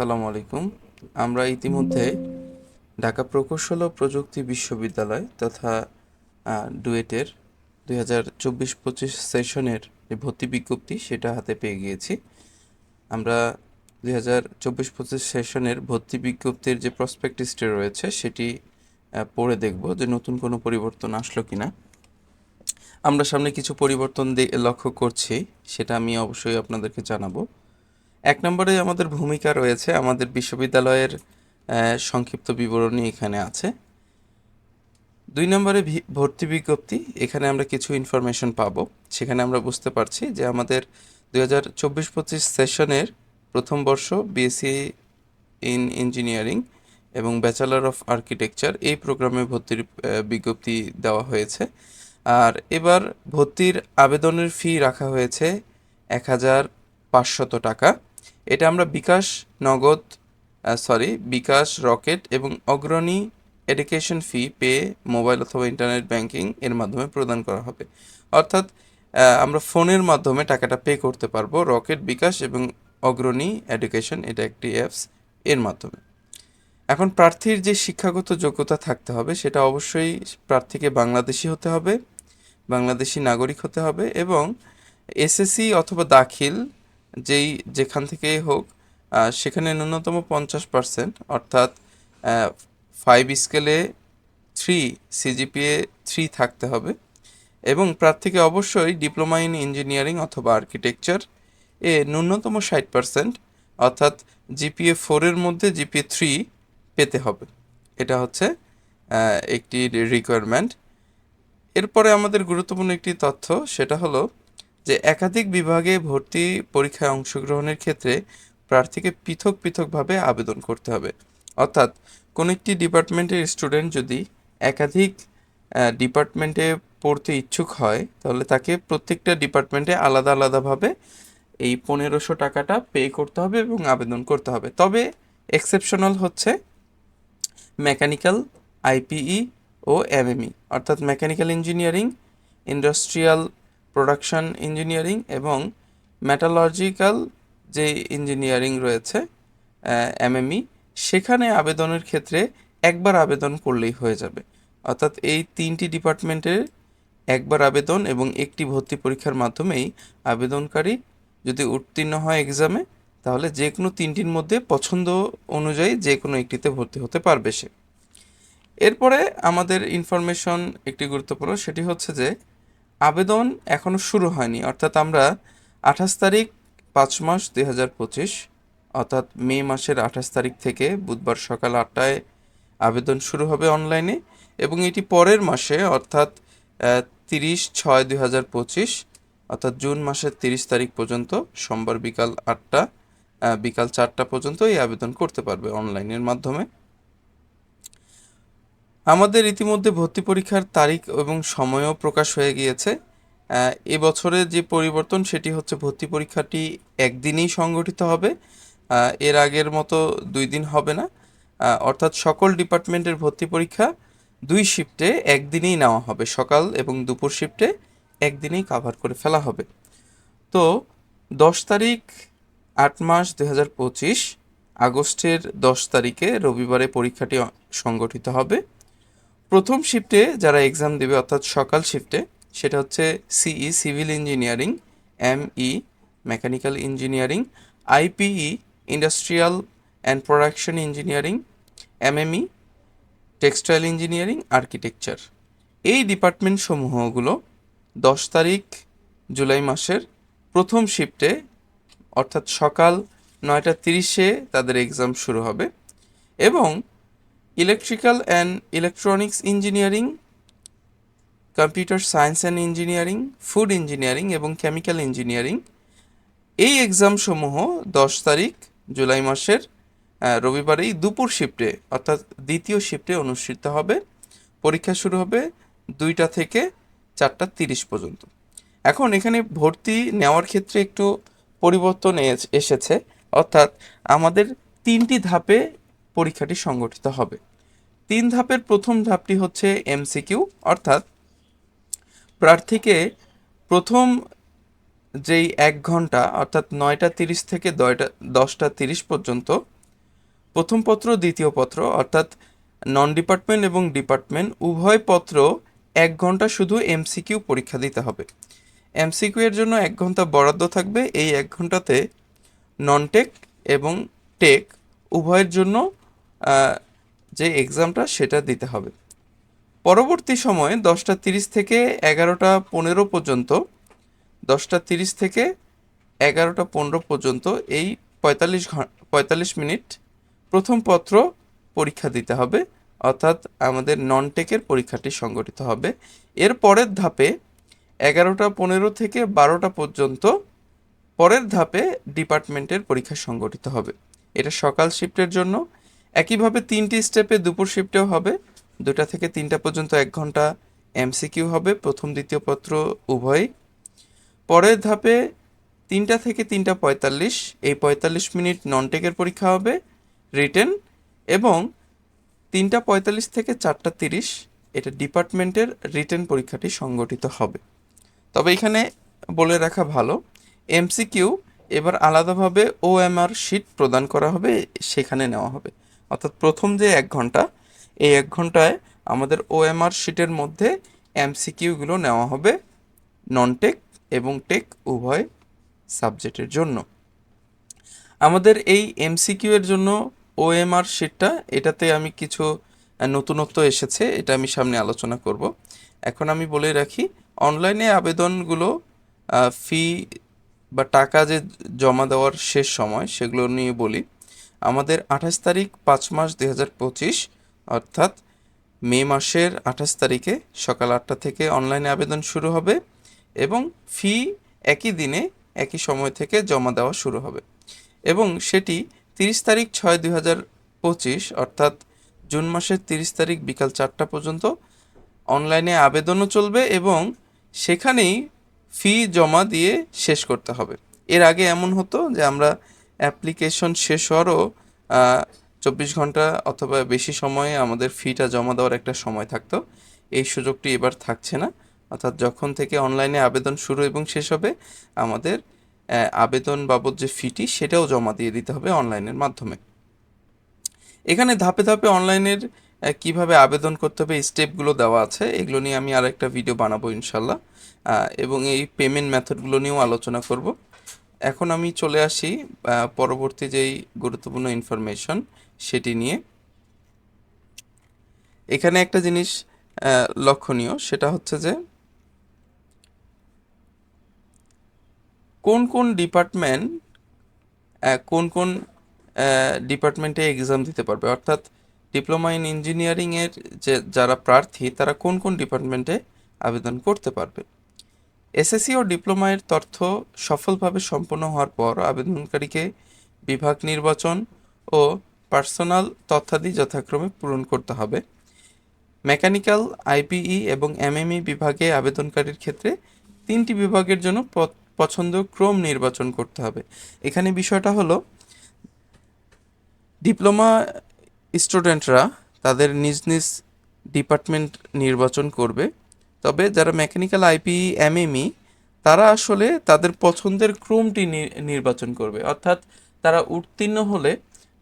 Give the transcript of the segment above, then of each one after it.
আসসালামু আলাইকুম। আমরা ইতিমধ্যে ঢাকা প্রকৌশল ও প্রযুক্তি বিশ্ববিদ্যালয় তথা ডুয়েটের দুই হাজার চব্বিশ পঁচিশ সেশনের যে ভর্তি বিজ্ঞপ্তি সেটা হাতে পেয়ে গিয়েছি। আমরা দুই হাজার চব্বিশ পঁচিশ সেশনের ভর্তি বিজ্ঞপ্তির যে প্রসপেক্টিসটি রয়েছে সেটি পড়ে দেখব যে নতুন কোনো পরিবর্তন আসলো কিনা। আমরা সামনে কিছু পরিবর্তন লক্ষ্য করছি, সেটা আমি অবশ্যই আপনাদেরকে জানাব। এক নম্বরে আমাদের ভূমিকা রয়েছে আমাদের বিশ্ববিদ্যালয়ের সংক্ষিপ্ত বিবরণী এখানে আছে। দুই নম্বরে ভর্তি বিজ্ঞপ্তি, এখানে আমরা কিছু ইনফরমেশন পাবো। সেখানে আমরা বুঝতে পারছি যে আমাদের দুই হাজার চব্বিশ পঁচিশ সেশনের প্রথম বর্ষ বিএসসি ইন ইঞ্জিনিয়ারিং এবং ব্যাচেলর অফ আর্কিটেকচার এই প্রোগ্রামে ভর্তির বিজ্ঞপ্তি দেওয়া হয়েছে। আর এবার ভর্তির আবেদনের ফি রাখা হয়েছে এক হাজার পাঁচশত টাকা। এটা আমরা বিকাশ, নগদ সরি বিকাশ, রকেট এবং Agrani education fee pay mobile অথবা ইন্টারনেট ব্যাংকিং এর মাধ্যমে প্রদান করা হবে। অর্থাৎ আমরা ফোনের মাধ্যমে টাকাটা পে করতে পারব রকেট, বিকাশ এবং অগ্রণী এডুকেশন এটা একটি অ্যাপস এর মাধ্যমে। এখন প্রার্থীর যে শিক্ষাগত যোগ্যতা থাকতে হবে, সেটা অবশ্যই প্রার্থীকে বাংলাদেশি হতে হবে, বাংলাদেশি নাগরিক হতে হবে এবং এসএসসি অথবা দাখিল যেই যেখান থেকেই হোক সেখানে ন্যূনতম পঞ্চাশ পার্সেন্ট অর্থাৎ ফাইভ স্কেলে থ্রি সিজিপিএ থ্রি থাকতে হবে। এবং প্রার্থীকে অবশ্যই ডিপ্লোমা ইন ইঞ্জিনিয়ারিং অথবা আর্কিটেকচার এ ন্যূনতম ষাট পার্সেন্ট অর্থাৎ জিপিএ ফোরের মধ্যে জিপিএ থ্রি পেতে হবে। এটা হচ্ছে একটি রিকোয়ারমেন্ট এরপরে আমাদের গুরুত্বপূর্ণ একটি তথ্য, সেটা হলো যে একাধিক বিভাগে ভর্তি পরীক্ষায় অংশগ্রহণের ক্ষেত্রে প্রার্থীকে পৃথক পৃথকভাবে আবেদন করতে হবে। অর্থাৎ কোনো একটি ডিপার্টমেন্টের স্টুডেন্ট যদি একাধিক ডিপার্টমেন্টে পড়তে ইচ্ছুক হয়, তাহলে তাকে প্রত্যেকটা ডিপার্টমেন্টে আলাদা আলাদাভাবে এই পনেরোশো টাকাটা পে করতে হবে এবং আবেদন করতে হবে। তবে এক্সেপশনাল হচ্ছে মেকানিক্যাল আইপিই ও এমএমই অর্থাৎ mechanical engineering industrial production engineering এবং মেটালজিক্যাল যে ইঞ্জিনিয়ারিং রয়েছে এমএমই সেখানে আবেদনের ক্ষেত্রে একবার আবেদন করলেই হয়ে যাবে। অর্থাৎ এই তিনটি ডিপার্টমেন্টের একবার আবেদন এবং একটি ভর্তি পরীক্ষার মাধ্যমেই আবেদনকারী যদি উত্তীর্ণ হয় এক্সামে তাহলে যে কোনো তিনটির মধ্যে পছন্দ অনুযায়ী যে কোনো একটিতে ভর্তি হতে পারবে সে। এরপরে আমাদের ইনফরমেশন একটি গুরুত্বপূর্ণ, সেটি হচ্ছে যে আবেদন এখনও শুরু হয়নি। অর্থাৎ আমরা আঠাশ তারিখ পাঁচ মাস দুই হাজার পঁচিশ, অর্থাৎ মে মাসের আঠাশ তারিখ থেকে বুধবার সকাল আটটায় আবেদন শুরু হবে অনলাইনে এবং এটি পরের মাসে, অর্থাৎ তিরিশ ছয় দুই হাজার পঁচিশ, অর্থাৎ জুন মাসের তিরিশ তারিখ পর্যন্ত, সোমবার বিকাল আটটা বিকাল চারটা পর্যন্ত এই আবেদন করতে পারবে অনলাইনের মাধ্যমে। আমাদের ইতিমধ্যে ভর্তি পরীক্ষার তারিখ এবং সময়ও প্রকাশ হয়ে গিয়েছে। আহ, এবছরের যে পরিবর্তন সেটি হচ্ছে ভর্তি পরীক্ষাটি একদিনেই সংগঠিত হবে। এর আগের মতো দুই দিন হবে না। অর্থাৎ সকল ডিপার্টমেন্টের ভর্তি পরীক্ষা দুই শিফটে একদিনেই নেওয়া হবে। সকাল এবং দুপুর শিফটে একদিনেই কাভার করে ফেলা হবে। তো দশ তারিখ আট মাস দু হাজার পঁচিশ আগস্টের দশ তারিখে রবিবারে পরীক্ষাটি সংগঠিত হবে। প্রথম শিফটে যারা এক্সাম দেবে, অর্থাৎ সকাল শিফটে সেটা হচ্ছে CE civil engineering ME mechanical engineering IPE industrial and production engineering MME textile engineering architecture এই ডিপার্টমেন্ট সমূহগুলো দশ তারিখ জুলাই মাসের প্রথম শিফটে অর্থাৎ সকাল নয়টা তিরিশে তাদের এক্সাম শুরু হবে এবং electrical and electronics engineering computer science and engineering food engineering এবং কেমিক্যাল ইঞ্জিনিয়ারিং এই এক্সামসমূহ দশ তারিখ, জুলাই মাসের রবিবারেই দুপুর শিফটে অর্থাৎ দ্বিতীয় শিফটে অনুষ্ঠিত হবে। পরীক্ষা শুরু হবে দুইটা থেকে চারটা তিরিশ পর্যন্ত। এখন এখানে ভর্তি নেওয়ার ক্ষেত্রে একটু পরিবর্তন এস- এসেছে, অর্থাৎ আমাদের তিনটি ধাপে পরীক্ষাটি সংগঠিত হবে। তিন ধাপের প্রথম ধাপটি হচ্ছে এমসিকিউ, অর্থাৎ প্রার্থীকে প্রথম যেই এক ঘণ্টা, অর্থাৎ নয়টা তিরিশ থেকে দয়টা, দশটা তিরিশ পর্যন্ত, প্রথম পত্র, দ্বিতীয় পত্র, অর্থাৎ নন ডিপার্টমেন্ট এবং ডিপার্টমেন্ট উভয় পত্র এক ঘণ্টা শুধু এমসিকিউ পরীক্ষা দিতে হবে। এমসিকিউ এর জন্য এক ঘণ্টা বরাদ্দ থাকবে। এই এক ঘন্টাতে নন টেক এবং টেক উভয়ের জন্য যে এক্সামটা সেটা দিতে হবে। পরবর্তী সময়ে দশটা তিরিশ থেকে এগারোটা পনেরো পর্যন্ত, দশটা তিরিশ থেকে এগারোটা পনেরো পর্যন্ত এই পঁয়তাল্লিশ পঁয়তাল্লিশ মিনিট প্রথম পত্র পরীক্ষা দিতে হবে, অর্থাৎ আমাদের নন টেকের পরীক্ষাটি সংগঠিত হবে। এর পরের ধাপে এগারোটা পনেরো থেকে বারোটা পর্যন্ত পরের ধাপে ডিপার্টমেন্টের পরীক্ষা সংগঠিত হবে। এটা সকাল শিফটের জন্য একইভাবে তিনটি স্টেপে দুপুর শিফটেও হবে। দুটা থেকে তিনটা পর্যন্ত এক ঘণ্টা এমসিকিউ হবে, প্রথম, দ্বিতীয় পত্র উভয়ই। পরের ধাপে তিনটা থেকে তিনটা পঁয়তাল্লিশ, এই পঁয়তাল্লিশ মিনিট নন টেকের পরীক্ষা হবে রিটেন এবং তিনটা পঁয়তাল্লিশ থেকে চারটা তিরিশ, এটা ডিপার্টমেন্টের রিটেন পরীক্ষাটি সংগঠিত হবে। তবে এখানে বলে রাখা ভালো, এমসিকিউ এবার আলাদাভাবে ওএমআর শিট প্রদান করা হবে, সেখানে নেওয়া হবে। অর্থাৎ প্রথম যে এক ঘণ্টা, এই এক ঘন্টায় আমাদের ও ওএমআর শিটের মধ্যে এমসিকিউগুলো নেওয়া হবে নন টেক এবং টেক উভয় সাবজেক্টের জন্য। আমাদের এই এমসিকিউ এর জন্য ওএমআর শিটটা এটাতে আমি কিছু নতুনত্ব এসেছে, এটা আমি সামনে আলোচনা করব। এখন আমি বলে রাখি অনলাইনে আবেদনগুলো ফি বা টাকা যে জমা দেওয়ার শেষ সময়, সেগুলো নিয়ে বলি। আমাদের আঠাশ তারিখ পাঁচ মাস দুই হাজার পঁচিশ, অর্থাৎ মে মাসের আঠাশ তারিখে সকাল আটটা থেকে অনলাইনে আবেদন শুরু হবে এবং ফি একই দিনে একই সময় থেকে জমা দেওয়া শুরু হবে। এবং সেটি তিরিশ তারিখ ছয় দুই হাজার পঁচিশ, অর্থাৎ জুন মাসের তিরিশ তারিখ বিকাল চারটা পর্যন্ত অনলাইনে আবেদনও চলবে এবং সেখানেই ফি জমা দিয়ে শেষ করতে হবে। এর আগে এমন হতো যে আমরা অ্যাপ্লিকেশন শেষ হওয়ারও চব্বিশ ঘণ্টা অথবা বেশি সময়ে আমাদের ফিটা জমা দেওয়ার একটা সময় থাকতো। এই সুযোগটি এবার থাকছে না। অর্থাৎ যখন থেকে অনলাইনে আবেদন শুরু এবং শেষ হবে, আমাদের আবেদন বাবদ যে ফিটি সেটাও জমা দিয়ে দিতে হবে অনলাইনের মাধ্যমে। এখানে ধাপে ধাপে অনলাইনের কীভাবে আবেদন করতে হবে স্টেপগুলো দেওয়া আছে। এগুলো নিয়ে আমি আর একটা ভিডিও বানাবো ইনশাল্লাহ। এবং এই পেমেন্ট মেথডগুলো নিয়েও আলোচনা করব। এখন আমি চলে আসি পরবর্তী যেই গুরুত্বপূর্ণ ইনফরমেশন সেটি নিয়ে। এখানে একটা জিনিস লক্ষণীয়, সেটা হচ্ছে যে কোন কোন ডিপার্টমেন্ট কোন কোন ডিপার্টমেন্টে এক্সাম দিতে পারবে? অর্থাৎ ডিপ্লোমা ইন ইঞ্জিনিয়ারিংয়ের যে যারা প্রার্থী, তারা কোন কোন ডিপার্টমেন্টে আবেদন করতে পারবে? এসএসসি ও ডিপ্লোমায়ের তথ্য সফলভাবে সম্পন্ন হওয়ার পর আবেদনকারীকে বিভাগ নির্বাচন ও পার্সোনাল তথ্যাদি যথাক্রমে পূরণ করতে হবে। মেকানিক্যাল, আইপিই এবং এমএমই বিভাগে আবেদনকারীর ক্ষেত্রে তিনটি বিভাগের জন্য পছন্দ ক্রম নির্বাচন করতে হবে। এখানে বিষয়টা হলো, ডিপ্লোমা স্টুডেন্টরা তাদের নিজ নিজ ডিপার্টমেন্ট নির্বাচন করবে। তবে যারা মেকানিক্যাল আইপিই এমএমই তারা আসলে তাদের পছন্দের ক্রমটি নির্বাচন করবে। অর্থাৎ তারা উত্তীর্ণ হলে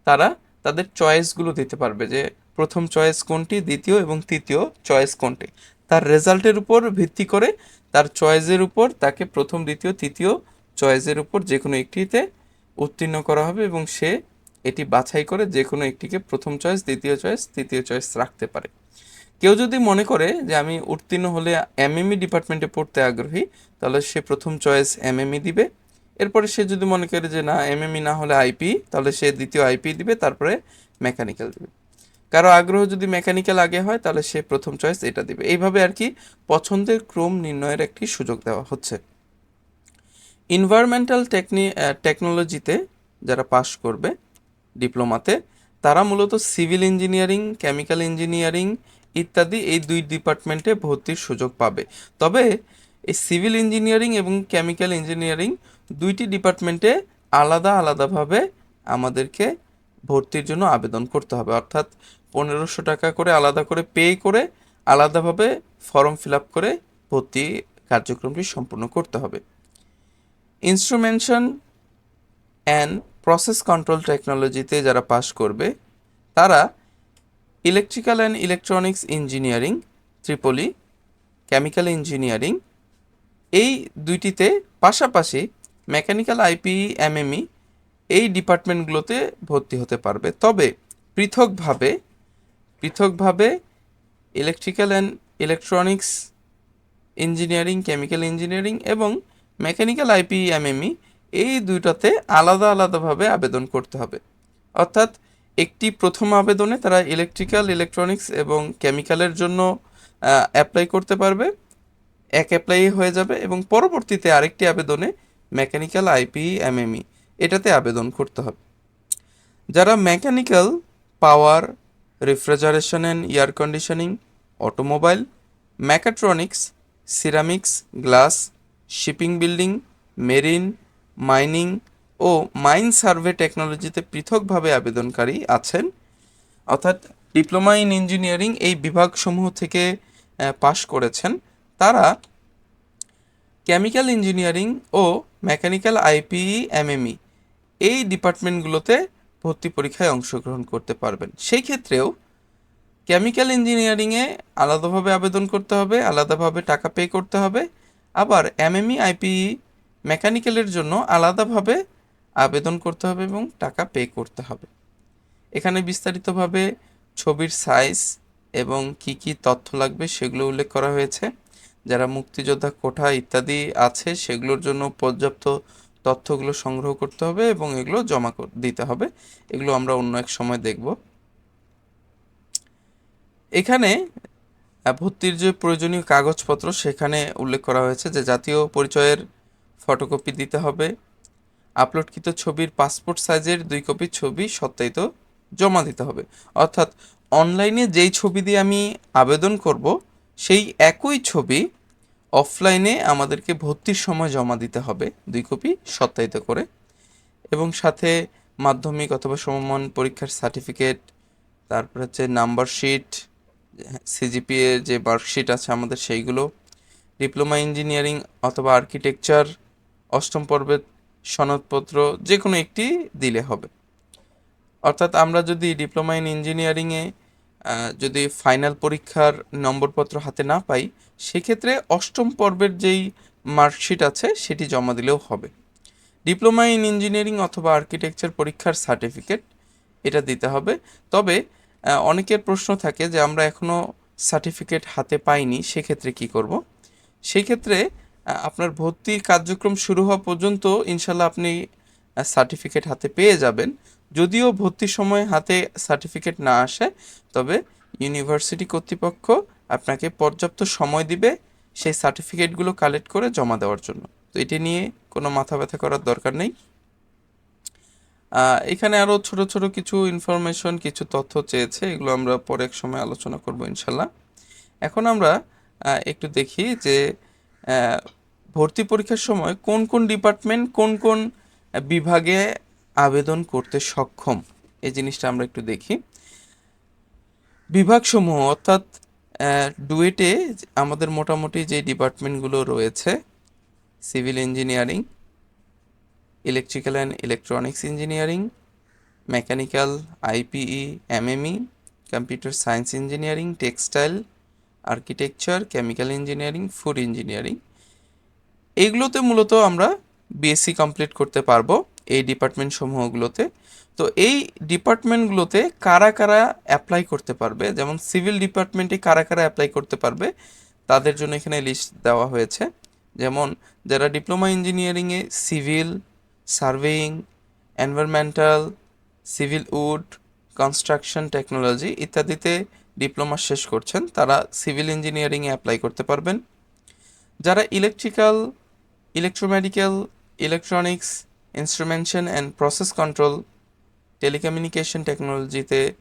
তারা তাদের চয়েসগুলো দিতে পারবে যে প্রথম চয়েস কোনটি, দ্বিতীয় এবং তৃতীয় চয়েস কোনটি। তার রেজাল্টের উপর ভিত্তি করে তার চয়েসের উপর তাকে প্রথম, দ্বিতীয়, তৃতীয় চয়েসের উপর যে কোনো একটিতে উত্তীর্ণ করা হবে এবং সে এটি বাছাই করে যে কোনো একটিকে প্রথম চয়েস দ্বিতীয় চয়েস তৃতীয় চয়েস রাখতে পারে। কেউ যদি মনে করে যে আমি উত্তীর্ণ হলে এমএমই ডিপার্টমেন্টে পড়তে আগ্রহী, তাহলে সে প্রথম চয়েস এমএমই দিবে। এরপরে সে যদি মনে করে যে না, এমএমই না হলে আইপি, তাহলে সে দ্বিতীয় আইপি দিবে, তারপরে মেকানিক্যাল দিবে। কারও আগ্রহ যদি মেকানিক্যাল আগে হয়, তাহলে সে প্রথম চয়েস এটা দিবে। এইভাবে আর কি পছন্দের ক্রম নির্ণয়ের একটি সুযোগ দেওয়া হচ্ছে। ইনভায়রনমেন্টাল টেকনি টেকনোলজিতে যারা পাশ করবে ডিপ্লোমাতে, তারা মূলত সিভিল ইঞ্জিনিয়ারিং কেমিক্যাল ইঞ্জিনিয়ারিং ইত্যাদি এই দুই ডিপার্টমেন্টে ভর্তির সুযোগ পাবে। তবে এই সিভিল ইঞ্জিনিয়ারিং এবং কেমিক্যাল ইঞ্জিনিয়ারিং দুইটি ডিপার্টমেন্টে আলাদা আলাদাভাবে আমাদেরকে ভর্তির জন্য আবেদন করতে হবে। অর্থাৎ পনেরোশো টাকা করে আলাদা করে পে করে আলাদাভাবে ফর্ম ফিল আপ করে ভর্তি কার্যক্রমটি সম্পূর্ণ করতে হবে। ইনস্ট্রুমেন্টেশন অ্যান্ড প্রসেস কন্ট্রোল টেকনোলজিতে যারা পাশ করবে, তারা ইলেকট্রিক্যাল অ্যান্ড ইলেকট্রনিক্স ইঞ্জিনিয়ারিং ত্রিপলি কেমিক্যাল ইঞ্জিনিয়ারিং এই দুইটিতে পাশাপাশি মেকানিক্যাল আইপি এমএমই এই ডিপার্টমেন্টগুলোতে ভর্তি হতে পারবে। তবে পৃথকভাবে পৃথকভাবে electrical and electronics engineering chemical engineering এবং মেকানিক্যাল আইপি এমএমই এই দুইটাতে আলাদা আলাদাভাবে আবেদন করতে হবে। অর্থাৎ একটি প্রথম আবেদনে তারা ইলেকট্রিক্যাল ইলেকট্রনিক্স এবং কেমিক্যালের জন্য অ্যাপ্লাই করতে পারবে। এক অ্যাপ্লাই হয়ে যাবে এবং পরবর্তীতে আরেকটি আবেদনে মেকানিক্যাল আইপি এমএমই এটাতে আবেদন করতে হবে। যারা mechanical power refrigeration and air conditioning automobile mechatronics ceramics glass shipping building marine mining O mine survey টেকনোলজিতে পৃথকভাবে আবেদনকারী আছেন। অর্থাৎ ডিপ্লোমা ইন ইঞ্জিনিয়ারিং এই বিভাগসমূহ থেকে পাশ করেছেন। তারা কেমিক্যাল ইঞ্জিনিয়ারিং ও মেকানিক্যাল আইপিই, এমএমই এই ডিপার্টমেন্টগুলোতে ভর্তি পরীক্ষায় অংশগ্রহণ করতে পারবেন। সেই ক্ষেত্রেও কেমিক্যাল ইঞ্জিনিয়ারিংয়ে আলাদাভাবে আবেদন করতে হবে, আলাদাভাবে টাকা পে করতে হবে। আবার এমএমই, আইপিই, মেকানিক্যালের জন্য আলাদাভাবে আবেদন করতে হবে এবং টাকা পে করতে হবে। এখানে বিস্তারিতভাবে ছবির সাইজ এবং কি কি তথ্য লাগবে সেগুলো উল্লেখ করা হয়েছে। যারা মুক্তিযোদ্ধা কোঠা ইত্যাদি আছে সেগুলোর জন্য পর্যাপ্ত তথ্যগুলো সংগ্রহ করতে হবে এবং এগুলো জমা দিতে হবে। এগুলো আমরা অন্য এক সময় দেখব। এখানে ভর্তির যে প্রয়োজনীয় কাগজপত্র সেখানে উল্লেখ করা হয়েছে যে জাতীয় পরিচয়ের ফটোকপি দিতে হবে। আপলোডকৃত ছবির পাসপোর্ট সাইজের দুই কপি ছবি সত্যায়িত জমা দিতে হবে। অর্থাৎ অনলাইনে যেই ছবি দিয়ে আমি আবেদন করব, সেই একই ছবি অফলাইনে আমাদেরকে ভর্তির সময় জমা দিতে হবে দুই কপি সত্যায়িত করে। এবং সাথে মাধ্যমিক অথবা সমমান পরীক্ষার সার্টিফিকেট, তারপর হচ্ছে নাম্বার শিট সিজিপিএ যে মার্কশিট আছে আমাদের সেইগুলো, ডিপ্লোমা ইঞ্জিনিয়ারিং অথবা আর্কিটেকচার অষ্টম পর্বের সনদপত্র যে কোনো একটি দিলে হবে। অর্থাৎ আমরা যদি ডিপ্লোমা ইন ইঞ্জিনিয়ারিংয়ে যদি ফাইনাল পরীক্ষার নম্বরপত্র হাতে না পাই, সেক্ষেত্রে অষ্টম পর্বের যেই মার্কশিট আছে, সেটি জমা দিলেও হবে। ডিপ্লোমা ইন ইঞ্জিনিয়ারিং অথবা আর্কিটেকচার পরীক্ষার সার্টিফিকেট এটা দিতে হবে। তবে অনেকের প্রশ্ন থাকে যে আমরা এখনও সার্টিফিকেট হাতে পাইনি, সেক্ষেত্রে কি করব? সেক্ষেত্রে আপনার ভর্তি কার্যক্রম শুরু হওয়া পর্যন্ত ইনশাল্লাহ আপনি সার্টিফিকেট হাতে পেয়ে যাবেন। যদিও ভর্তির সময় হাতে সার্টিফিকেট না আসে, তবে ইউনিভার্সিটি কর্তৃপক্ষ আপনাকে পর্যাপ্ত সময় দিবে সেই সার্টিফিকেটগুলো কালেক্ট করে জমা দেওয়ার জন্য। তো এটি নিয়ে কোনো মাথা ব্যথা করার দরকার নেই। এখানে আরও ছোট ছোট কিছু ইনফরমেশন কিছু তথ্য চেয়েছে, এগুলো আমরা পরে এক সময় আলোচনা করব ইনশাল্লাহ। এখন আমরা একটু দেখি যে ভর্তি পরীক্ষার সময় কোন কোন ডিপার্টমেন্ট কোন কোন বিভাগে আবেদন করতে সক্ষম? এই জিনিসটা আমরা একটু দেখি। বিভাগসমূহ, অর্থাৎ ডুয়েটে আমাদের মোটামুটি যে ডিপার্টমেন্টগুলো রয়েছে, civil engineering, electrical and electronics engineering, mechanical, IPE, MME, computer science engineering, textile, architecture, chemical engineering, food engineering. এইগুলোতে মূলত আমরা বিএসসি কমপ্লিট করতে পারব এই ডিপার্টমেন্ট সমূহগুলোতে। তো এই ডিপার্টমেন্টগুলোতে কারা কারা অ্যাপ্লাই করতে পারবে? যেমন সিভিল ডিপার্টমেন্টে কারা কারা অ্যাপ্লাই করতে পারবে? তাদের জন্য এখানে লিস্ট দেওয়া হয়েছে। যেমন যারা ডিপ্লোমা ইঞ্জিনিয়ারিংয়ে civil surveying environmental civil wood construction technology ইত্যাদিতে ডিপ্লোমা শেষ করছেন, তারা সিভিল ইঞ্জিনিয়ারিংয়ে অ্যাপ্লাই করতে পারবেন। যারা electrical electromedical electronics instrumentation and process control telecommunication টেকনোলজিতে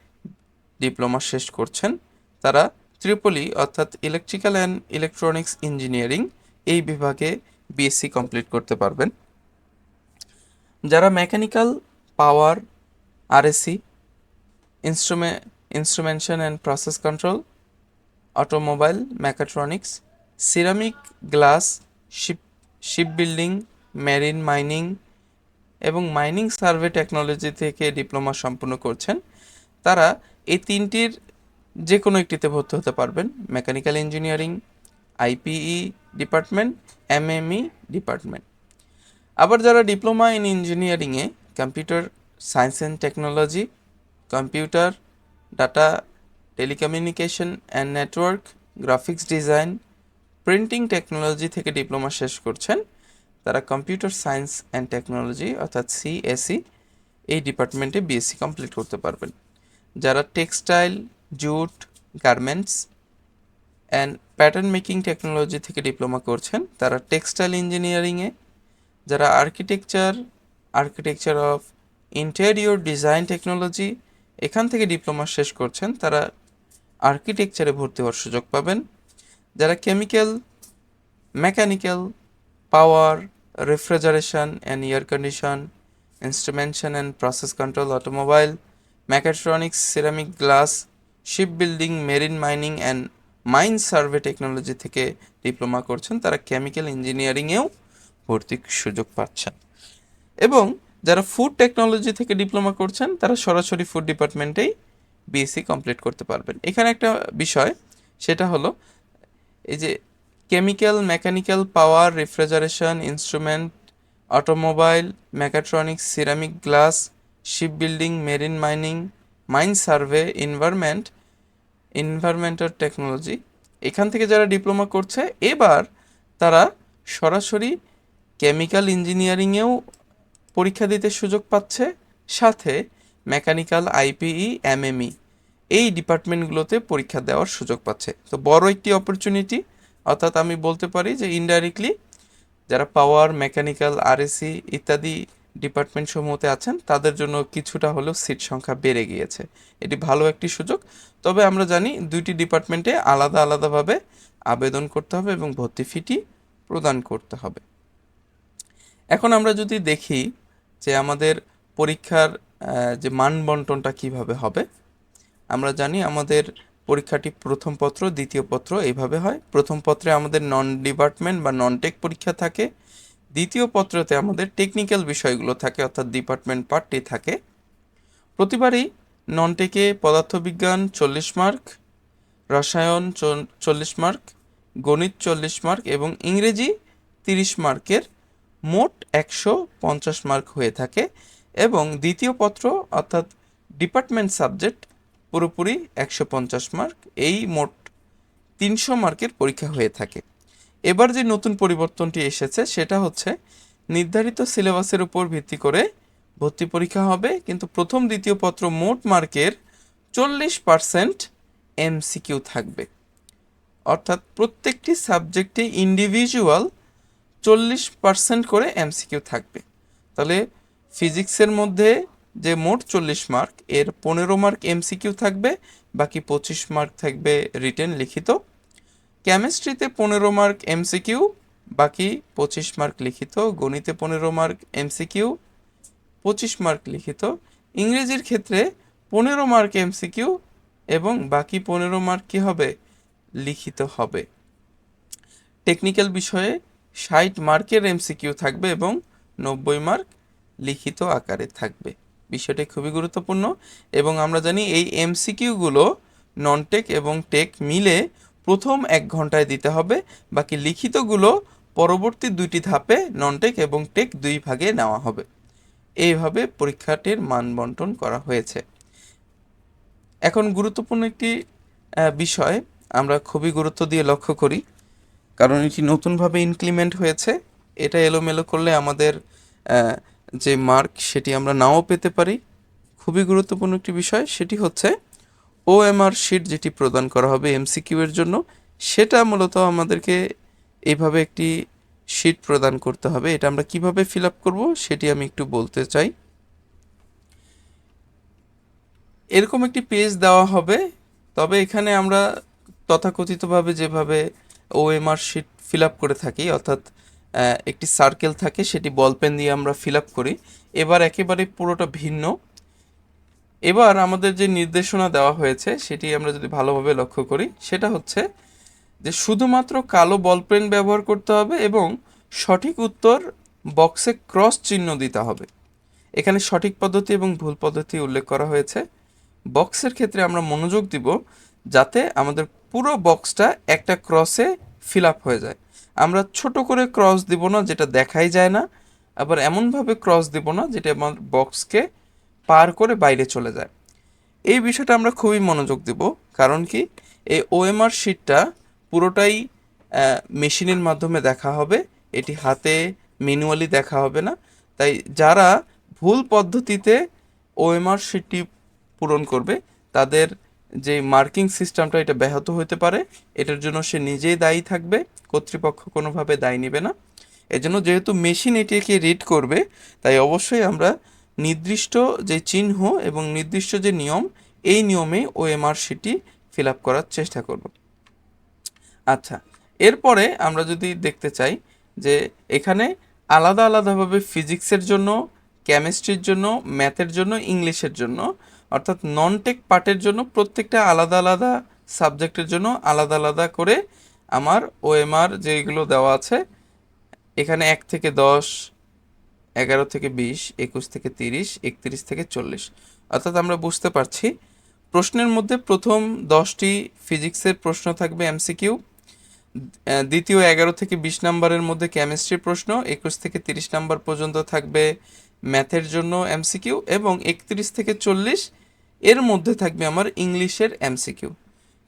ডিপ্লোমা শেষ করছেন তারা ত্রিপলি অর্থাৎ ইলেকট্রিক্যাল অ্যান্ড ইলেকট্রনিক্স ইঞ্জিনিয়ারিং এই বিভাগে বিএসসি কমপ্লিট করতে পারবেন। যারা mechanical power RSC ইনস্ট্রুমে instrumentation and process control automobile mechatronics ceramic glass ship ship building, marine mining এবং মাইনিং সার্ভে টেকনোলজি থেকে ডিপ্লোমা সম্পূর্ণ করছেন। তারা এই তিনটির যে কোনো একটিতে ভর্তি হতে পারবেন। Mechanical engineering, IPE department, MME department. আবার যারা ডিপ্লোমা ইন ইঞ্জিনিয়ারিংয়ে, computer science and technology, computer, data, telecommunication and network, graphics design printing technology থেকে ডিপ্লোমা শেষ করছেন। তারা কম্পিউটার সায়েন্স অ্যান্ড টেকনোলজি অর্থাৎ সিএসি এই ডিপার্টমেন্টে বিএসসি কমপ্লিট করতে পারবেন। যারা textile jute garments and pattern making technology থেকে ডিপ্লোমা করছেন, তারা টেক্সটাইল ইঞ্জিনিয়ারিংয়ে যারা architecture architecture of interior design technology এখান থেকে ডিপ্লোমা শেষ করছেন, তারা আর্কিটেকচারে ভর্তি হওয়ার সুযোগ পাবেন। যারা chemical mechanical power refrigeration and air condition instrumentation and process control automobile mechatronics ceramic glass ship building marine mining and mine survey technology থেকে ডিপ্লোমা করছেন, তারা কেমিক্যাল ইঞ্জিনিয়ারিংয়েও ভর্তির সুযোগ পাচ্ছেন। এবং যারা ফুড টেকনোলজি থেকে ডিপ্লোমা করছেন, তারা সরাসরি ফুড ডিপার্টমেন্টেই বিএসসি কমপ্লিট করতে পারবেন। এখানে একটা বিষয়, সেটা হলো এই যে chemical, mechanical power, refrigeration, instrument, automobile, mechatronics, ceramic glass ship building marine mining, mine survey environment environmental technology. এখান থেকে যারা ডিপ্লোমা করছে, এবার তারা সরাসরি কেমিক্যাল ইঞ্জিনিয়ারিংয়েও পরীক্ষা দিতে সুযোগ পাচ্ছে, সাথে মেকানিক্যাল, আইপিই, এমএমই। এই ডিপার্টমেন্টগুলোতে পরীক্ষা দেওয়ার সুযোগ পাচ্ছে। তো বড় একটি অপরচুনিটি অর্থাৎ আমি বলতে পারি যে ইনডাইরেক্টলি যারা পাওয়ার মেকানিক্যাল আরএসি ইত্যাদি ডিপার্টমেন্ট সমূহতে আছেন, তাদের জন্য কিছুটা হলেও সিট সংখ্যা বেড়ে গিয়েছে। এটি ভালো একটি সুযোগ। তবে আমরা জানি দুইটি ডিপার্টমেন্টে আলাদা আলাদাভাবে আবেদন করতে হবে এবং ভর্তি ফিটি প্রদান করতে হবে। এখন আমরা যদি দেখি যে আমাদের পরীক্ষার যে মান বন্টনটা কীভাবে হবে আমরা জানি আমাদের পরীক্ষাটি প্রথম পত্র, দ্বিতীয় পত্র এইভাবে হয়। প্রথম পত্রে আমাদের নন ডিপার্টমেন্ট বা নন টেক পরীক্ষা থাকে। দ্বিতীয় পত্রতে আমাদের টেকনিক্যাল বিষয়গুলো থাকে, অর্থাৎ ডিপার্টমেন্ট পার্টটি থাকে। প্রতিবারই নন টেকে পদার্থবিজ্ঞান চল্লিশ মার্ক রসায়ন চল্লিশ মার্ক গণিত চল্লিশ মার্ক এবং ইংরেজি তিরিশ মার্কের মোট একশো পঞ্চাশ মার্ক হয়ে থাকে। এবং দ্বিতীয় পত্র, অর্থাৎ ডিপার্টমেন্ট সাবজেক্ট পুরোপুরি একশো পঞ্চাশ মার্ক এই মোট তিনশো মার্কের পরীক্ষা হয়ে থাকে। এবার যে নতুন পরিবর্তনটি এসেছে, সেটা হচ্ছে নির্ধারিত সিলেবাসের উপর ভিত্তি করে ভর্তি পরীক্ষা হবে, কিন্তু প্রথম, দ্বিতীয় পত্র মোট মার্কের চল্লিশ পার্সেন্ট এমসিকিউ থাকবে। অর্থাৎ প্রত্যেকটি সাবজেক্টে ইন্ডিভিজুয়াল চল্লিশ পার্সেন্ট করে এমসিকিউ থাকবে। তাহলে ফিজিক্সের মধ্যে যে মোট চল্লিশ মার্ক, এর পনেরো মার্ক এমসিকিউ থাকবে, বাকি পঁচিশ মার্ক থাকবে রিটেন লিখিত। কেমিস্ট্রিতে পনেরো মার্ক এমসিকিউ বাকি পঁচিশ মার্ক লিখিত। গণিতে পনেরো মার্ক এমসিকিউ পঁচিশ মার্ক লিখিত। ইংরেজির ক্ষেত্রে পনেরো মার্ক এমসিকিউ এবং বাকি পনেরো মার্ক কী হবে? লিখিত হবে। টেকনিক্যাল বিষয়ে ষাট মার্কের এমসিকিউ থাকবে এবং নব্বই মার্ক লিখিত আকারে থাকবে। বিষয়টি খুবই গুরুত্বপূর্ণ এবং আমরা জানি এই এমসিকিউগুলো নন টেক এবং টেক মিলে প্রথম এক ঘন্টায় দিতে হবে, বাকি লিখিতগুলো পরবর্তী দুইটি ধাপে নন টেক এবং টেক দুই ভাগে নেওয়া হবে। এইভাবে পরীক্ষাটির মান বন্টন করা হয়েছে। এখন গুরুত্বপূর্ণ একটি বিষয় আমরা খুবই গুরুত্ব দিয়ে লক্ষ্য করি, কারণ এটি নতুনভাবে ইনক্রিমেন্ট হয়েছে। এটা এলোমেলো করলে আমাদের যে মার্ক সেটি আমরা নাও পেতে পারি, খুবই গুরুত্বপূর্ণ একটি বিষয়, সেটি হচ্ছে ওএমআর শিট যেটি প্রদান করা হবে এমসিকিউ এর জন্য, সেটা মূলত আমাদেরকে এইভাবে একটি শিট প্রদান করতে হবে। এটা আমরা কীভাবে ফিল আপ করব সেটি আমি একটু বলতে চাই। এরকম একটি পেজ দেওয়া হবে, তবে এখানে আমরা তথাকথিতভাবে যেভাবে ওএমআর শিট ফিল আপ করে থাকি, অর্থাৎ একটি সার্কেল থাকে, সেটি বল পেন দিয়ে আমরা ফিল করি। এবার একেবারে পুরোটা ভিন্ন। এবার আমাদের যে নির্দেশনা দেওয়া হয়েছে, সেটি আমরা যদি ভালোভাবে লক্ষ্য করি, সেটা হচ্ছে যে শুধুমাত্র কালো বল পেন ব্যবহার করতে হবে এবং সঠিক উত্তর বক্সে ক্রস চিহ্ন দিতে হবে। এখানে সঠিক পদ্ধতি এবং ভুল পদ্ধতি উল্লেখ করা হয়েছে। বক্সের ক্ষেত্রে আমরা মনোযোগ দিব যাতে আমাদের পুরো বক্সটা একটা ক্রসে ফিল আপ হয়ে যায়। আমরা ছোট করে ক্রস দিব না, যেটা দেখাই যায় না। আবার এমনভাবে ক্রস দিব না, যেটা আমার বক্সকে পার করে বাইরে চলে যায়। এই বিষয়টা আমরা খুবই মনোযোগ দেব, কারণ কি এই ওএমআর শিটটা পুরোটাই মেশিনের মাধ্যমে দেখা হবে। এটি হাতে ম্যানুয়ালি দেখা হবে না। তাই যারা ভুল পদ্ধতিতে ওএমআর শিটটি পূরণ করবে, তাদের যে মার্কিং সিস্টেমটা এটা ব্যাহত হতে পারে, এটার জন্য সে নিজেই দায়ী থাকবে, কর্তৃপক্ষ কোনোভাবে দায়ী নেবে না। এজন্য যেহেতু মেশিন এটিকে রিড করবে, তাই অবশ্যই আমরা নির্দিষ্ট যে চিহ্ন এবং নির্দিষ্ট যে নিয়ম, এই নিয়মে ওএমআর শিটটি ফিল আপ করার চেষ্টা করব। আচ্ছা এরপরে আমরা যদি দেখতে চাই যে এখানে আলাদা আলাদাভাবে ফিজিক্সের জন্য, কেমিস্ট্রির জন্য, ম্যাথের জন্য, ইংলিশের জন্য অর্থাৎ নন টেক পার্টের জন্য প্রত্যেকটা আলাদা আলাদা সাবজেক্টের জন্য আলাদা আলাদা করে আমার ওএমআর যেগুলো দেওয়া আছে, এখানে এক থেকে দশ, এগারো থেকে বিশ, একুশ থেকে তিরিশ, একত্রিশ থেকে চল্লিশ। অর্থাৎ আমরা বুঝতে পারছি, প্রশ্নের মধ্যে প্রথম দশটি ফিজিক্সের প্রশ্ন থাকবে এমসিকিউ দ্বিতীয় এগারো থেকে বিশ নাম্বারের মধ্যে কেমিস্ট্রির প্রশ্ন, একুশ থেকে তিরিশ নাম্বার পর্যন্ত থাকবে ম্যাথের জন্য এমসিকিউ এবং একত্রিশ থেকে চল্লিশ এর মধ্যে থাকবে আমার ইংলিশের এমসিকিউ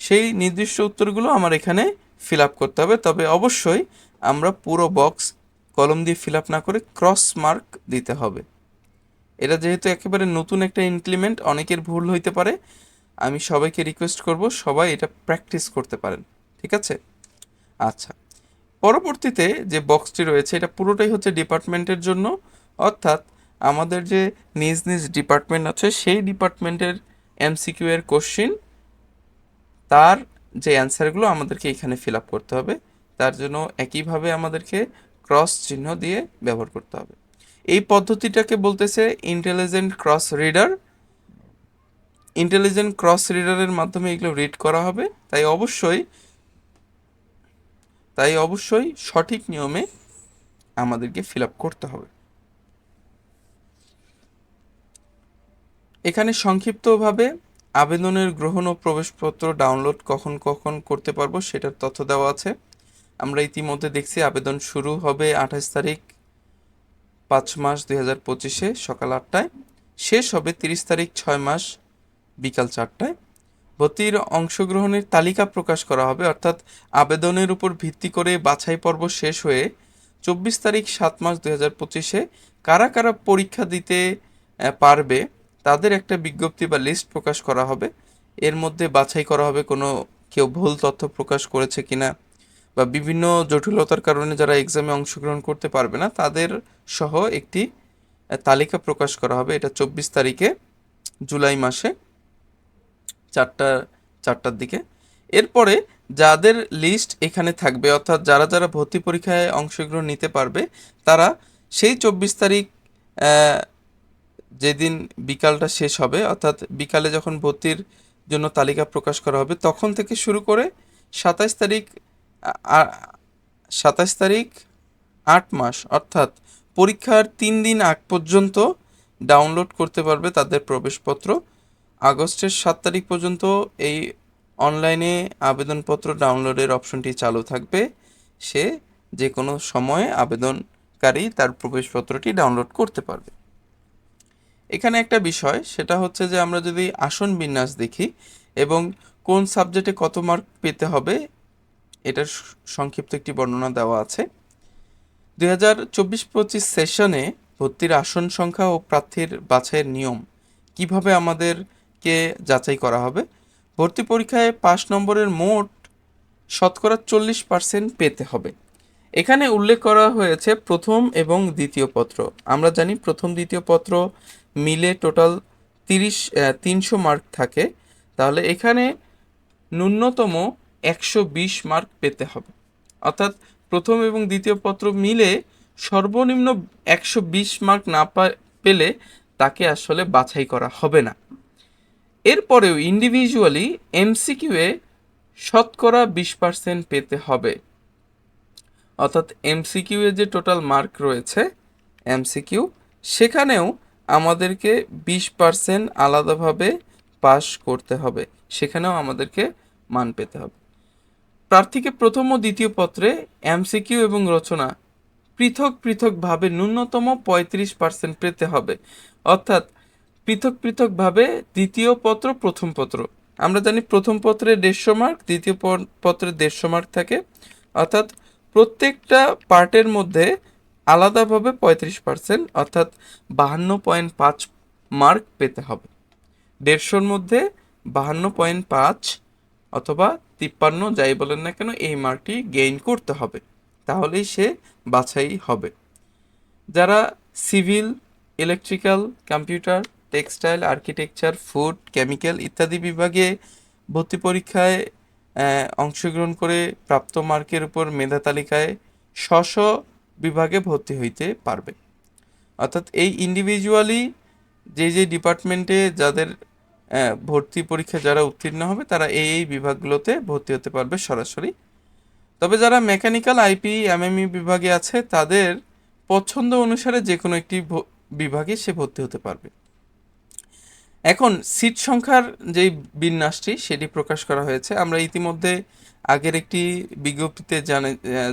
সেই নির্দিষ্ট উত্তরগুলো আমার এখানে ফিল আপ করতে হবে, তবে অবশ্যই আমরা পুরো বক্স কলম দিয়ে ফিল আপ না করে ক্রস মার্ক দিতে হবে। এটা যেহেতু একেবারে নতুন একটা ইমপ্লিমেন্ট অনেকের ভুল হইতে পারে। আমি সবাইকে রিকোয়েস্ট করব সবাই এটা প্র্যাকটিস করতে পারেন, ঠিক আছে? আচ্ছা পরবর্তীতে যে বক্সটি রয়েছে, এটা পুরোটাই হচ্ছে ডিপার্টমেন্টের জন্য, অর্থাৎ আমাদের যে নিজ নিজ ডিপার্টমেন্ট আছে, সেই ডিপার্টমেন্টের এমসিকিউ এর কোশ্চিন তার যে অ্যান্সারগুলো আমাদেরকে এখানে ফিল আপ করতে হবে, তার জন্য একইভাবে আমাদেরকে ক্রস চিহ্ন দিয়ে ব্যবহার করতে হবে। এই পদ্ধতিটাকে বলতেছে intelligent cross reader intelligent cross রিডারের মাধ্যমে এগুলো রিড করা হবে, তাই অবশ্যই তাই অবশ্যই সঠিক নিয়মে আমাদেরকে ফিল আপ করতে হবে। এখানে সংক্ষিপ্তভাবে আবেদনের গ্রহণ ও প্রবেশপত্র ডাউনলোড কখন কখন করতে পারব সেটার তথ্য দেওয়া আছে। আমরা ইতিমধ্যে দেখছি আবেদন শুরু হবে আঠাশ তারিখ, পাঁচ মাস দুই হাজার পঁচিশে সকাল আটটায়। শেষ হবে তিরিশ তারিখ, ছয় মাস বিকাল চারটায়। ভর্তির অংশগ্রহণের তালিকা প্রকাশ করা হবে, অর্থাৎ আবেদনের উপর ভিত্তি করে বাছাই পর্ব শেষ হয়ে চব্বিশ তারিখ, সাত মাস দুই হাজার পঁচিশে কারা কারা পরীক্ষা দিতে পারবে তাদের একটা বিজ্ঞপ্তি বা লিস্ট প্রকাশ করা হবে। এর মধ্যে বাছাই করা হবে কোনো কেউ ভুল তথ্য প্রকাশ করেছে কিনা বা বিভিন্ন জটিলতার কারণে যারা এক্সামে অংশগ্রহণ করতে পারবে না, তাদের সহ একটি তালিকা প্রকাশ করা হবে। এটা চব্বিশ তারিখে, জুলাই মাসে, চারটা, চারটার দিকে। এরপরে যাদের লিস্ট এখানে থাকবে, অর্থাৎ যারা যারা ভর্তি পরীক্ষায় অংশগ্রহণ নিতে পারবে, তারা সেই চব্বিশ তারিখ যেদিন বিকালটা শেষ হবে, অর্থাৎ বিকালে যখন ভর্তির জন্য তালিকা প্রকাশ করা হবে, তখন থেকে শুরু করে সাতাশ তারিখ সাতাশ তারিখ আট মাস, অর্থাৎ পরীক্ষার তিন দিন আগ পর্যন্ত ডাউনলোড করতে পারবে তাদের প্রবেশপত্র। আগস্টের সাত তারিখ পর্যন্ত এই অনলাইনে আবেদনপত্র ডাউনলোডের অপশনটি চালু থাকবে। সে যে কোনো সময়ে আবেদনকারী তার প্রবেশপত্রটি ডাউনলোড করতে পারবে। এখানে একটা বিষয়, সেটা হচ্ছে যে আমরা যদি আসন বিন্যাস দেখি এবং কোন সাবজেক্টে কত মার্ক পেতে হবে, এটার সংক্ষিপ্ত একটি বর্ণনা দেওয়া আছে। দুই হাজার চব্বিশ পঁচিশ সেশনে ভর্তির আসন সংখ্যা ও প্রার্থীর বাছাইয়ের নিয়ম কীভাবে আমাদেরকে যাচাই করা হবে? ভর্তি পরীক্ষায় পাঁচ নম্বরের মোট শতকরা চল্লিশ পার্সেন্ট পেতে হবে। এখানে উল্লেখ করা হয়েছে প্রথম এবং দ্বিতীয় পত্র। আমরা জানি প্রথম, দ্বিতীয় পত্র মিলে টোটাল তিরিশ তিনশো মার্ক থাকে। তাহলে এখানে ন্যূনতম একশো বিশ মার্ক পেতে হবে। অর্থাৎ প্রথম এবং দ্বিতীয় পত্র মিলে সর্বনিম্ন একশো বিশ মার্ক না পেলে তাকে আসলে বাছাই করা হবে না। এরপরেও ইন্ডিভিজুয়ালি এমসিকিউয়ে শতকরা বিশ পার্সেন্ট পেতে হবে। অর্থাৎ এমসিকিউ এ যে টোটাল মার্ক রয়েছে এমসিকিউ সেখানেও আমাদেরকে বিশ পার্সেন্ট আলাদাভাবে পাস করতে হবে। সেখানেও আমাদেরকে মান পেতে হবে। প্রার্থীকে প্রথম ও দ্বিতীয় পত্রে এমসিকিউ এবং রচনা পৃথক পৃথকভাবে ন্যূনতম পঁয়ত্রিশ পার্সেন্ট পেতে হবে। অর্থাৎ পৃথক পৃথকভাবে দ্বিতীয় পত্র, প্রথম পত্র। আমরা জানি প্রথম পত্রে দেড়শো মার্ক, দ্বিতীয় পত্রে দেড়শো মার্ক থাকে। অর্থাৎ প্রত্যেকটা পার্টের মধ্যে আলাদাভাবে পঁয়ত্রিশ পার্সেন্ট অর্থাৎ বাহান্ন পয়েন্ট পাঁচ মার্ক পেতে হবে। দেড়শোর মধ্যে বাহান্ন পয়েন্ট পাঁচ অথবা তিপ্পান্ন, যাই বলেন না কেন, এই মার্কটি গেইন করতে হবে। তাহলেই সে বাছাই হবে। যারা civil, electrical, computer, textile, architecture, food, chemical ইত্যাদি বিভাগে ভর্তি পরীক্ষায় অংশগ্রহণ করে প্রাপ্ত মার্কের উপর মেধা তালিকায় স্ব বিভাগে ভর্তি হইতে পারবে। অর্থাৎ এই ইন্ডিভিজুয়ালি যে যে ডিপার্টমেন্টে যাদের ভর্তি পরীক্ষা যারা উত্তীর্ণ হবে, তারা এই এই বিভাগগুলোতে ভর্তি হতে পারবে সরাসরি। তবে যারা মেকানিক্যাল আইপি এমএমই বিভাগে আছে, তাদের পছন্দ অনুসারে যে কোনো একটি বিভাগে সে ভর্তি হতে পারবে। এখন সিট সংখ্যার যে বিন্যাসটি, সেটি প্রকাশ করা হয়েছে। আমরা ইতিমধ্যে আগের একটি বিজ্ঞপ্তিতে জানে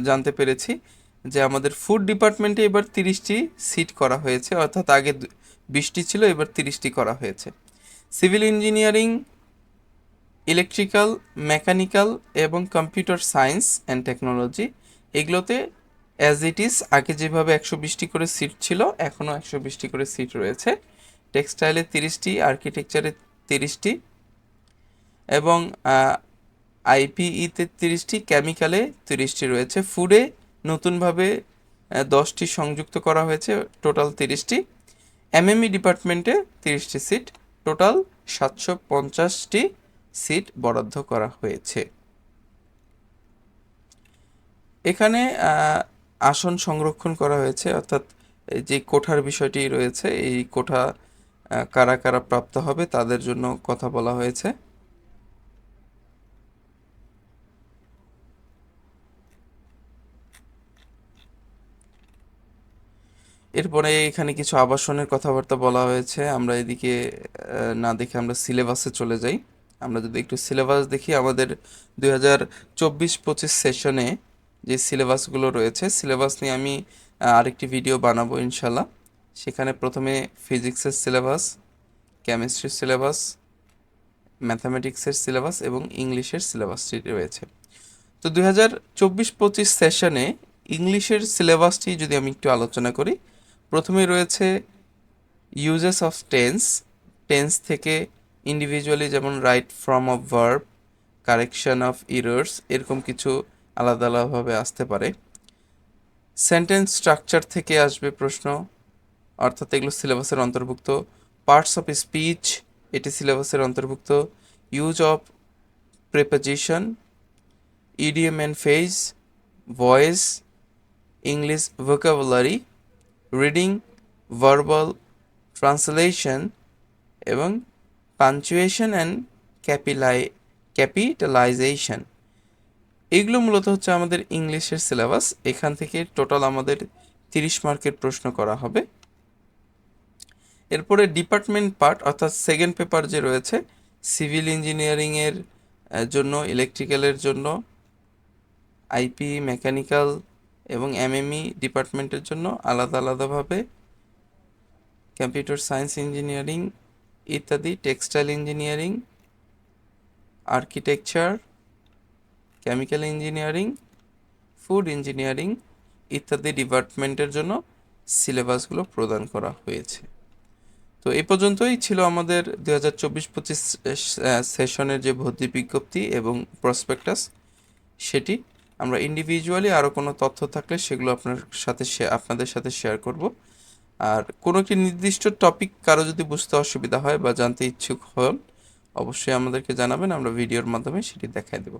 জানতে পেরেছি যে আমাদের ফুড ডিপার্টমেন্টে এবার তিরিশটি সিট করা হয়েছে, অর্থাৎ আগে বিশটি ছিল, এবার তিরিশটি করা হয়েছে। সিভিল ইঞ্জিনিয়ারিং ইলেকট্রিক্যাল মেকানিক্যাল এবং কম্পিউটার সায়েন্স অ্যান্ড টেকনোলজি এগুলোতে অ্যাজ ইট ইজ আগে যেভাবে একশো বিশটি করে সিট ছিল, এখনও একশো বিশটি করে সিট রয়েছে। টেক্সটাইলে তিরিশটি আর্কিটেকচারে তিরিশটি এবং আইপিইতে তিরিশটি কেমিক্যালে তিরিশটি রয়েছে। ফুডে নতুনভাবে দশটি সংযুক্ত করা হয়েছে, টোটাল তিরিশটি। এমএমই ডিপার্টমেন্টে তিরিশটি সিট, টোটাল সাতশো পঞ্চাশটি সিট বরাদ্দ করা হয়েছে। এখানে আসন সংরক্ষণ করা হয়েছে, অর্থাৎ যে কোঠার বিষয়টি রয়েছে, এই কোঠা কারা কারা প্রাপ্ত হবে তাদের জন্য কথা বলা হয়েছে। এরপরে এখানে কিছু আবাসনের কথাবার্তা বলা হয়েছে। আমরা এদিকে না দেখে আমরা সিলেবাসে চলে যাই। আমরা যদি একটু সিলেবাস দেখি, আমাদের দুই হাজার চব্বিশ পঁচিশ সেশনে যে সিলেবাসগুলো রয়েছে, সিলেবাস নিয়ে আমি আরেকটি ভিডিও বানাবো ইনশাল্লাহ। সেখানে প্রথমে ফিজিক্সের সিলেবাস, কেমিস্ট্রির সিলেবাস, ম্যাথামেটিক্সের সিলেবাস এবং ইংলিশের সিলেবাসটি রয়েছে। তো দুই হাজার চব্বিশ পঁচিশ সেশনে ইংলিশের সিলেবাসটি যদি আমি একটু আলোচনা করি প্রথমে রয়েছে ইউজেস অফ টেন্স টেন্স থেকে ইন্ডিভিজুয়ালি যেমন right form of verb correction of errors এরকম কিছু আলাদা আলাদাভাবে আসতে পারে। সেন্টেন্স স্ট্রাকচার থেকে আসবে প্রশ্ন, অর্থাৎ এগুলো সিলেবাসের অন্তর্ভুক্ত। পার্টস অফ স্পিচ এটি সিলেবাসের অন্তর্ভুক্ত। Use of preposition idiom and phrase voice English vocabulary reading verbal translation এবং পাঞ্চুয়েশন অ্যান্ড ক্যাপিলাই ক্যাপিটালাইজেশন এগুলো মূলত হচ্ছে আমাদের ইংলিশের সিলেবাস এখান থেকে টোটাল আমাদের তিরিশ মার্কের প্রশ্ন করা হবে। এরপরে ডিপার্টমেন্ট পার্ট অর্থাৎ সেকেন্ড পেপার যে রয়েছে সিভিল ইঞ্জিনিয়ারিংয়ের জন্য ইলেকট্রিক্যালের জন্য আইপি মেকানিক্যাল এবং এমএমই ডিপার্টমেন্টের জন্য আলাদা আলাদাভাবে কম্পিউটার সায়েন্স ইঞ্জিনিয়ারিং ইত্যাদি, textile engineering, architecture, chemical engineering, food engineering ইত্যাদি ডিপার্টমেন্টের জন্য সিলেবাসগুলো প্রদান করা হয়েছে। তো এ পর্যন্তই ছিল আমাদের দু হাজার চব্বিশ পঁচিশ সেশনের যে ভর্তি বিজ্ঞপ্তি এবং প্রসপেক্টাস সেটি আমরা ইন্ডিভিজুয়ালি আরও কোনো তথ্য থাকলে সেগুলো আপনার সাথে আপনাদের সাথে শেয়ার করব। আর কোনো একটি নির্দিষ্ট টপিক কারও যদি বুঝতে অসুবিধা হয় বা জানতে ইচ্ছুক হন, অবশ্যই আমাদেরকে জানাবেন, আমরা ভিডিওর মাধ্যমে সেটি দেখায় দেব।